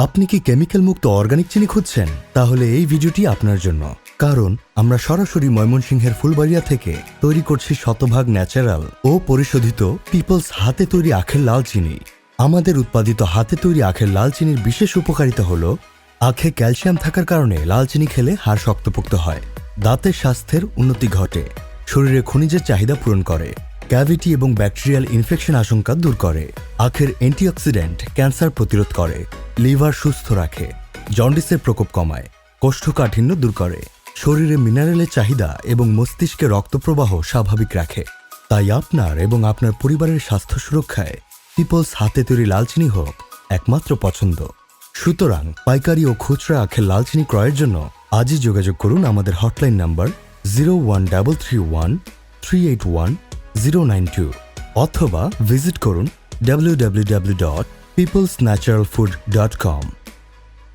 আপনি কি কেমিক্যাল মুক্ত অর্গানিক চিনি খুঁজছেন? তাহলে এই ভিডিওটি আপনার জন্য। কারণ, আমরা সরাসরি ময়মনসিংহের ফুলবাড়িয়া থেকে তৈরি করছি শতভাগ ন্যাচারাল ও পরিশোধিত পিপলস হাতে তৈরি আখের লাল চিনি। আমাদের উৎপাদিত হাতে তৈরি আখের লাল চিনির বিশেষ উপকারিতা হল, আখে ক্যালসিয়াম থাকার কারণে লাল চিনি খেলে হাড় শক্তপোক্ত হয়। দাঁতের স্বাস্থ্যের উন্নতি ঘটে। শরীরে খনিজের চাহিদা পূরণ করে। ক্যাভিটি এবং ব্যাকটেরিয়াল ইনফেকশন আশঙ্কা দূর করে। আখের অ্যান্টিঅক্সিডেন্ট ক্যান্সার প্রতিরোধ করে লিভার সুস্থ রাখে জন্ডিসের প্রকোপ কমায়, কোষ্ঠকাঠিন্য দূর করে। শরীরে মিনারেলের চাহিদা এবং মস্তিষ্কে রক্তপ্রবাহ স্বাভাবিক রাখে। তাই আপনার এবং আপনার পরিবারের স্বাস্থ্য সুরক্ষায় পিপলস হাতে তৈরি লালচিনি হোক একমাত্র পছন্দ। সুতরাং পাইকারি ও খুচরা আখের লালচিনি ক্রয়ের জন্য আজই যোগাযোগ করুন আমাদের hotline number zero one double three one three eight one zero nine two অথবা ভিজিট করুন W W W dot peoples natural food dot com